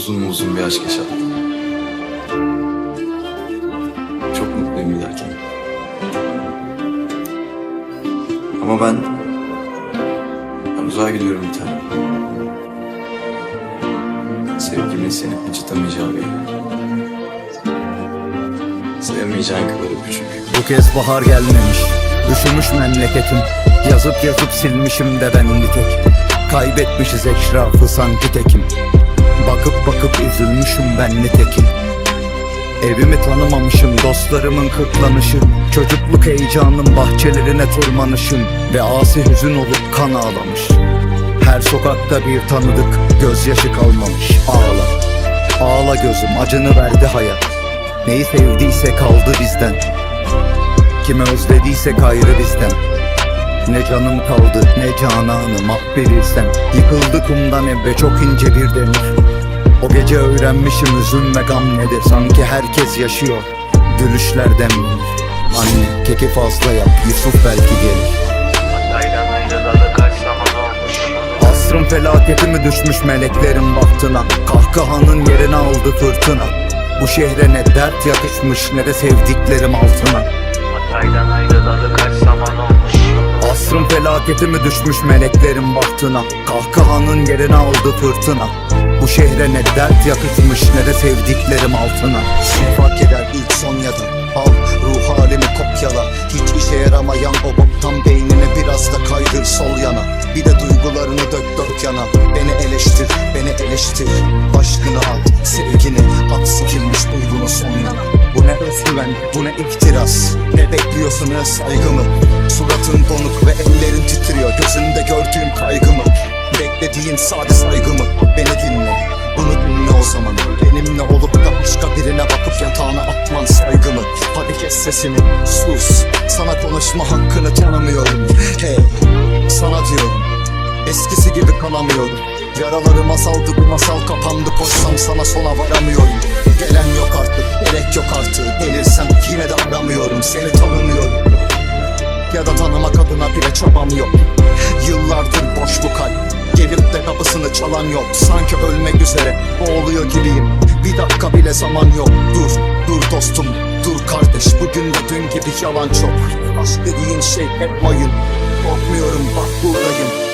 uzun uzun bir aşk yaşadık. Çok mutluyum giderken. Ama ben... Ben uzağa gidiyorum bir tane. Sevgimin seni acıtamayacağı bir. Sevmeyeceğin kadar öpücük. Bu kez bahar gelmemiş Üşümüş memleketim Yazıp yazıp silmişim de ben tek Kaybetmişiz eşrafı sanki tekim Bakıp bakıp üzülmüşüm ben nitekim Evimi tanımamışım dostlarımın kırklanışı. Çocukluk heyecanım bahçelerine tırmanışım. Ve asi hüzün olup kan ağlamış. Her sokakta bir tanıdık gözyaşı kalmamış. Ağla, ağla gözüm acını verdi hayat. Neyi sevdiyse kaldı bizden. Kimi özlediysek ayrı bizden Ne canım kaldı ne cananım ah bilirsen. Yıkıldı kumdan evve çok ince bir demir O gece öğrenmişim üzüm ve gam nedir? Sanki herkes yaşıyor Gülüşlerden bilir Anne keki fazla yap Yusuf belki gelir. Asrın felaketi mi düşmüş meleklerin bahtına? Kahkahanın yerini aldı fırtına. Bu şehre ne dert yakışmış ne de sevdiklerim altına. Aydan Asrın felaketi mi düşmüş meleklerin bahtına? Kahkahanın yerini aldı fırtına. Bu şehre ne dert yakışmış ne de sevdiklerim altına. Ne fark eder ilk son ya da. Al ruh halimi kopyala. Hiç işe yaramayan o boktan beynini biraz da kaydır sol yana. Bir de duygularını dök dört yana. Beni eleştir, beni eleştir. Aşkını al, sevgini at Sikilmiş duygunu sonuna. Bu ne özgüven, bu ne iktiras Ne bekliyorsun ne saygımı Suratın donuk ve Beklediğin sade saygımı Beni dinle. Bunu dinle o zaman. Benimle olup da başka birine bakıp yatağına atman saygımı. Hadi kes sesini sus. Sana konuşma hakkını tanımıyorum. Hey sana diyorum. Eskisi gibi kalamıyorum. Yaraları masaldı bu masal kapandı. Koşsam sana sona varamıyorum. Gelen yok artık gerek yok artık. Gelirsem yine de aramıyorum. Seni tanımıyorum. Ya da tanımak adına bile çabam yok. Yıllardır boş bu kalp Gelip de kapısını çalan yok. Sanki ölmek üzere boğuluyor gibiyim. Bir dakika bile zaman yok. Dur, dur dostum, dur kardeş. Bugün de dün gibi yalan çok. Aşk dediğin şey hep mayın. Korkmuyorum bak buradayım